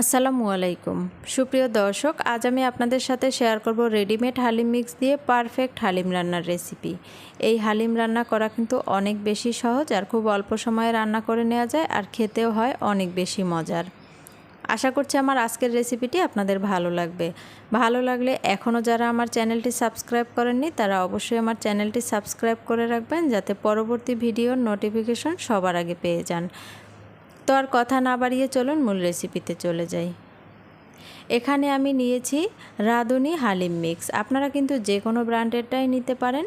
আসসালামু আলাইকুম। সুপ্রিয় দর্শক, আজ আমি আপনাদের সাথে শেয়ার করব রেডিমেড হালিম মিক্স দিয়ে পারফেক্ট হালিম রান্নার রেসিপি। এই হালিম রান্না করা কিন্তু অনেক বেশি সহজ আর খুব অল্প সময়ে রান্না করে নেওয়া যায় আর খেতেও হয় অনেক বেশি মজার। আশা করছি আমার আজকের রেসিপিটি আপনাদের ভালো লাগবে। ভালো লাগলে এখনও যারা আমার চ্যানেলটি সাবস্ক্রাইব করেননি, তারা অবশ্যই আমার চ্যানেলটি সাবস্ক্রাইব করে রাখবেন যাতে পরবর্তী ভিডিওর নোটিফিকেশন সবার আগে পেয়ে যান। তো আর কথা না বাড়িয়ে চলুন মূল রেসিপিতে চলে যাই। এখানে আমি নিয়েছি রাঁধুনি হালিম মিক্স আপনারা কিন্তু যে কোনো ব্র্যান্ডেরটাই নিতে পারেন।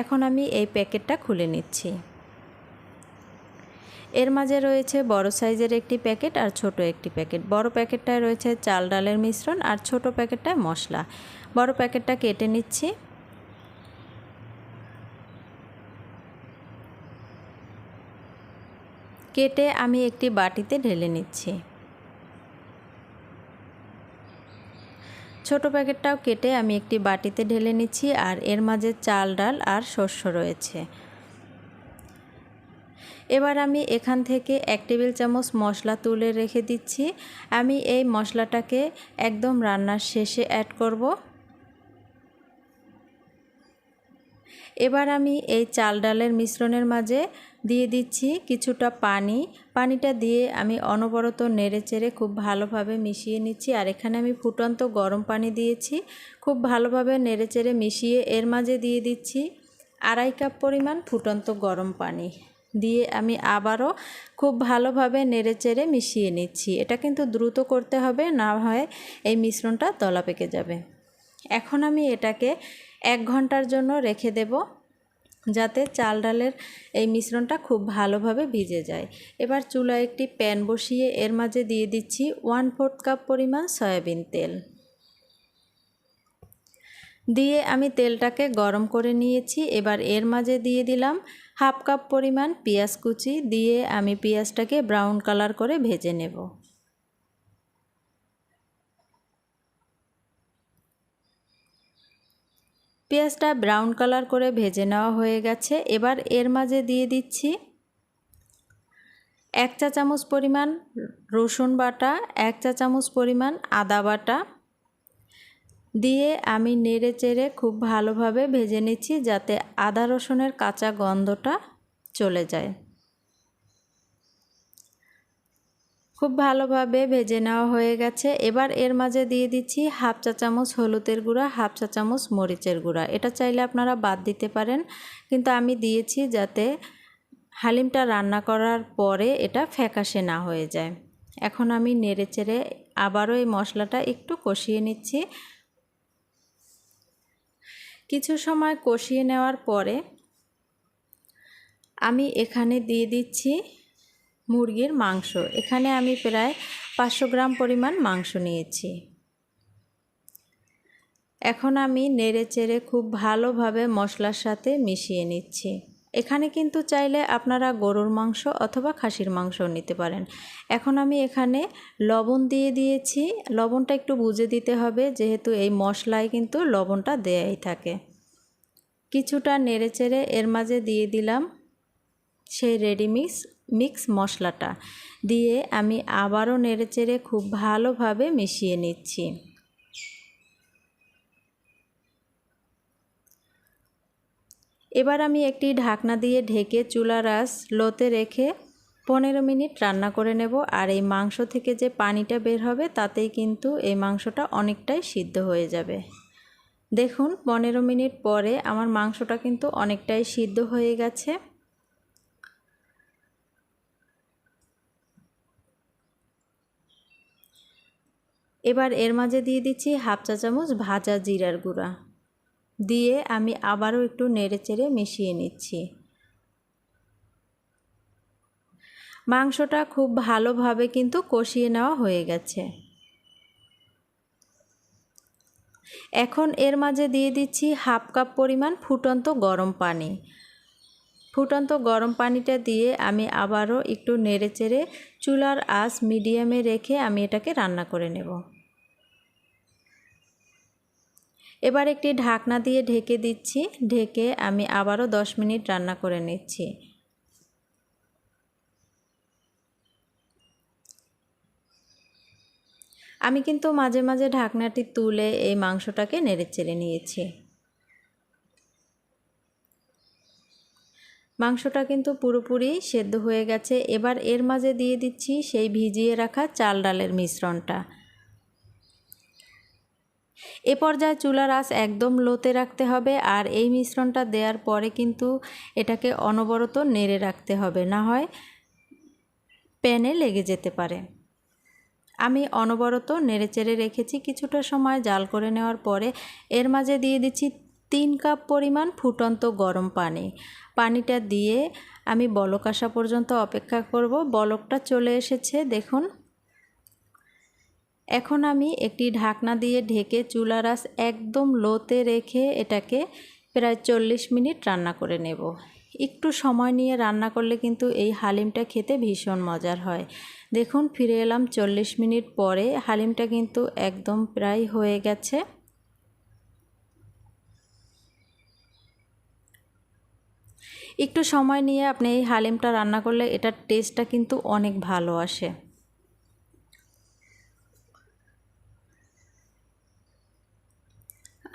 এখন আমি এই প্যাকেটটা খুলে নিচ্ছি। এর মাঝে রয়েছে বড় সাইজের একটি প্যাকেট আর ছোট একটি প্যাকেট। বড় প্যাকেটটায় রয়েছে চাল ডালের মিশ্রণ আর ছোট প্যাকেটটায় মশলা। বড় প্যাকেটটা কেটে নিচ্ছি। কেটে আমি একটি বাটিতে ঢেলে নিচ্ছি। ছোট প্যাকেটটাও কেটে আমি একটি বাটিতে ঢেলে নিচ্ছি আর এর মাঝে চাল, ডাল আর শস্য রয়েছে। এবার আমি এখান থেকে এক টেবিল চামচ মশলা তুলে রেখে দিচ্ছি। আমি এই মশলাটাকে একদম রান্নার শেষে অ্যাড করব। এবার আমি এই চাল ডালের মিশ্রণের মাঝে দিয়ে দিচ্ছি কিছুটা পানি। পানিটা দিয়ে আমি অনবরত নেড়ে চেড়ে খুব ভালোভাবে মিশিয়ে নিচ্ছি। আর এখানে আমি ফুটন্ত গরম পানি দিয়েছি। খুব ভালোভাবে নেড়ে চেড়ে মিশিয়ে এর মাঝে দিয়ে দিচ্ছি আড়াই কাপ পরিমাণ ফুটন্ত গরম পানি। দিয়ে আমি আবারও খুব ভালোভাবে নেড়ে চেড়ে মিশিয়ে নিচ্ছি। এটা কিন্তু দ্রুত করতে হবে, না হয় এই মিশ্রণটা তলা পেকে যাবে। এখন আমি এটাকে এক ঘণ্টার জন্য রেখে দেব যাতে চাল ডালের এই মিশ্রণটা খুব ভালোভাবে ভিজে যায়। এবার চুলায় একটি প্যান বসিয়ে এর মাঝে দিয়ে দিচ্ছি ওয়ান ফোর্থ কাপ পরিমাণ সয়াবিন তেল। দিয়ে আমি তেলটাকে গরম করে নিয়েছি, এবার এর মাঝে দিয়ে দিলাম হাফ কাপ পরিমাণ পেঁয়াজ কুচি। দিয়ে আমি পেঁয়াজটাকে ব্রাউন কালার করে ভেজে নেব। পেঁয়াজটা ব্রাউন কালার করে ভেজে নেওয়া হয়ে গেছে। এবার এর মাঝে দিয়ে দিচ্ছি এক চা চামচ পরিমাণ রসুন বাটা, এক চা চামচ পরিমাণ আদা বাটা। দিয়ে আমি নেড়ে চেড়ে খুব ভালোভাবে ভেজে নিচ্ছি যাতে আদা রসুনের কাঁচা গন্ধটা চলে যায়। খুব ভালোভাবে ভেজে নেওয়া হয়ে গেছে। এবার এর মাঝে দিয়ে দিচ্ছি হাফ চা চামচ হলুদের গুঁড়া, হাফ চা চামচ মরিচের গুঁড়া। এটা চাইলে আপনারা বাদ দিতে পারেন, কিন্তু আমি দিয়েছি যাতে হালিমটা রান্না করার পরে এটা ফ্যাকাশে না হয়ে যায়। এখন আমি নেড়ে চেড়ে আবারও এই মশলাটা একটু কষিয়ে নিচ্ছি। কিছু সময় কষিয়ে নেওয়ার পরে আমি এখানে দিয়ে দিচ্ছি মুরগির মাংস। এখানে আমি প্রায় পাঁচশো গ্রাম পরিমাণ মাংস নিয়েছি। এখন আমি নেড়ে চেড়ে খুব ভালোভাবে মশলার সাথে মিশিয়ে নিচ্ছি। এখানে কিন্তু চাইলে আপনারা গরুর মাংস অথবা খাসির মাংস নিতে পারেন। এখন আমি এখানে লবণ দিয়ে দিয়েছি। লবণটা একটু বুঝে দিতে হবে, যেহেতু এই মশলায় কিন্তু লবণটা দেয়াই থাকে। কিছুটা নেড়ে চেড়ে এর মাঝে দিয়ে দিলাম সেই রেডিমিক্স মিক্স মশলাটা দিয়ে আমি আবারও নেড়ে চেড়ে খুব ভালোভাবে মিশিয়ে নিচ্ছি। এবার আমি একটি ঢাকনা দিয়ে ঢেকে চুলা রাস লোতে রেখে পনেরো মিনিট রান্না করে নেব আর এই মাংস থেকে যে পানিটা বের হবে তাতেই কিন্তু এই মাংসটা অনেকটাই সিদ্ধ হয়ে যাবে। দেখুন, পনেরো মিনিট পরে আমার মাংসটা কিন্তু অনেকটাই সিদ্ধ হয়ে গেছে। এবার এর মাঝে দিয়ে দিচ্ছি হাফ চা চামচ ভাজা জিরার গুঁড়া। দিয়ে আমি আবারও একটু নেড়ে চেড়ে মিশিয়ে নিচ্ছি। মাংসটা খুব ভালোভাবে কিন্তু কষিয়ে নেওয়া হয়ে গেছে। এখন এর মাঝে দিয়ে দিচ্ছি হাফ কাপ পরিমাণ ফুটন্ত গরম পানি। ফুটন্ত গরম পানিটা দিয়ে আমি আবারও একটু নেড়ে চেড়ে চুলার আঁচ মিডিয়ামে রেখে আমি এটাকে রান্না করে নেব। এবার একটি ঢাকনা দিয়ে ঢেকে দিচ্ছি। ঢেকে আমি আবারও দশ মিনিট রান্না করে নিচ্ছি। আমি কিন্তু মাঝে মাঝে ঢাকনাটি তুলে এই মাংসটাকে নেড়ে চেড়ে নিয়েছি। মাংসটা কিন্তু পুরোপুরি সেদ্ধ হয়ে গেছে। এবার এর মাঝে দিয়ে দিচ্ছি সেই ভিজিয়ে রাখা চাল ডালের মিশ্রণটা। এ পর্যায়ে চুলার আঁচ একদম লোতে রাখতে হবে আর এই মিশ্রণটা দেওয়ার পরে কিন্তু এটাকে অনবরত নেড়ে রাখতে হবে, না হয় প্যানে লেগে যেতে পারে। আমি অনবরত নেড়েচেড়ে রেখেছি কিছুটা সময় জাল করে নেওয়ার পরে এর মাঝে দিয়ে দিচ্ছি তিন কাপ পরিমাণ ফুটন্ত গরম পানি। পানিটা দিয়ে আমি বলক আসা পর্যন্ত অপেক্ষা করব, বলকটা চলে এসেছে, দেখুন। এখন আমি একটি ঢাকনা দিয়ে ঢেকে চুলার আঁচ একদম লোতে রেখে এটাকে প্রায় চল্লিশ মিনিট রান্না করে নেব। একটু সময় নিয়ে রান্না করলে কিন্তু এই হালিমটা খেতে ভীষণ মজার হয়। দেখুন, ফিরে এলাম চল্লিশ মিনিট পরে। হালিমটা কিন্তু একদম প্রায় হয়ে গেছে। একটু সময় নিয়ে আপনি এই হালিমটা রান্না করলে এটার টেস্টটা কিন্তু অনেক ভালো আসে।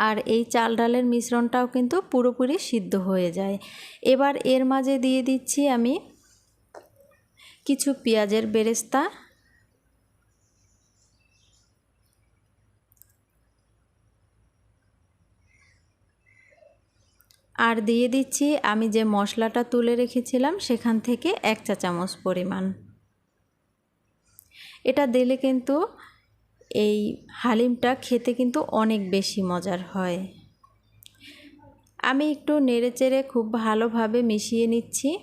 আর এই চাল ডালের মিশ্রণটাও কিন্তু পুরোপুরি সিদ্ধ হয়ে যায়। এবার এর মাঝে দিয়ে দিচ্ছি আমি কিছু পেঁয়াজের বেরেস্তা। আর দিয়ে দিচ্ছি আমি যে মশলাটা তুলে রেখেছিলাম সেখান থেকে এক চা চামচ পরিমাণ। এটা দিলে কিন্তু এই হালিমটা খেতে কিন্তু অনেক বেশি মজার হয়। আমি একটু নেড়েচেড়ে খুব ভালোভাবে মিশিয়ে নিচ্ছি।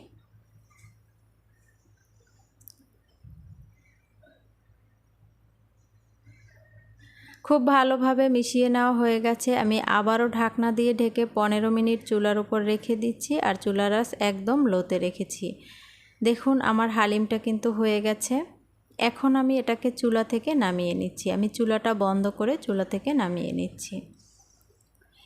খুব ভালোভাবে মিশিয়ে নেওয়া হয়ে গেছে। আমি আবারও ঢাকনা দিয়ে ঢেকে পনেরো মিনিট চুলার উপর রেখে দিচ্ছি আর চুলার রাস একদম লোতে রেখেছি। দেখুন, আমার হালিমটা কিন্তু হয়ে গেছে। এখন আমি এটাকে চুলা থেকে নামিয়ে নিচ্ছি। আমি চুলাটা বন্ধ করে চুলা থেকে নামিয়ে নিচ্ছি।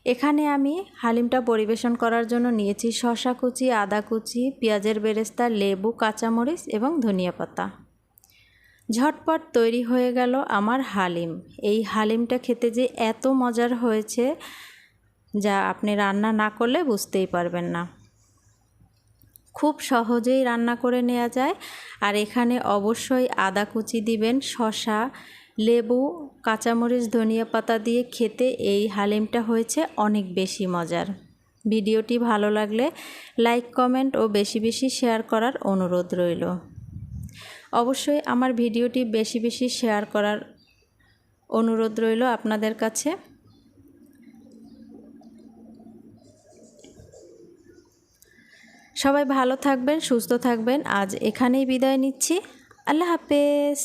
এখানে আমি হালিমটা পরিবেশন করার জন্য নিয়েছি শশা কুচি, আদা কুচি, পেঁয়াজের বেরেস্তা, লেবু, কাঁচামরিচ এবং ধনিয়া পাতা। ঝটপট তৈরি হয়ে গেল আমার হালিম। এই হালিমটা খেতে যে এত মজার হয়েছে যা আপনি রান্না না করলে বুঝতেই পারবেন না। খুব সহজেই রান্না করে নেওয়া যায়। আর এখানে অবশ্যই আদা কুচি দিবেন শশা লেবু, কাঁচামরিচ, ধনিয়া পাতা দিয়ে খেতে এই হালিমটা হয়েছে অনেক বেশি মজার। ভিডিওটি ভালো লাগলে লাইক, কমেন্ট ও বেশি বেশি শেয়ার করার অনুরোধ রইল। অবশ্যই আমার ভিডিওটি বেশি বেশি শেয়ার করার অনুরোধ রইল আপনাদের কাছে। সবাই ভালো থাকবেন সুস্থ থাকবেন। আজ এখানেই বিদায় নিচ্ছি। আল্লাহ হাফেজ।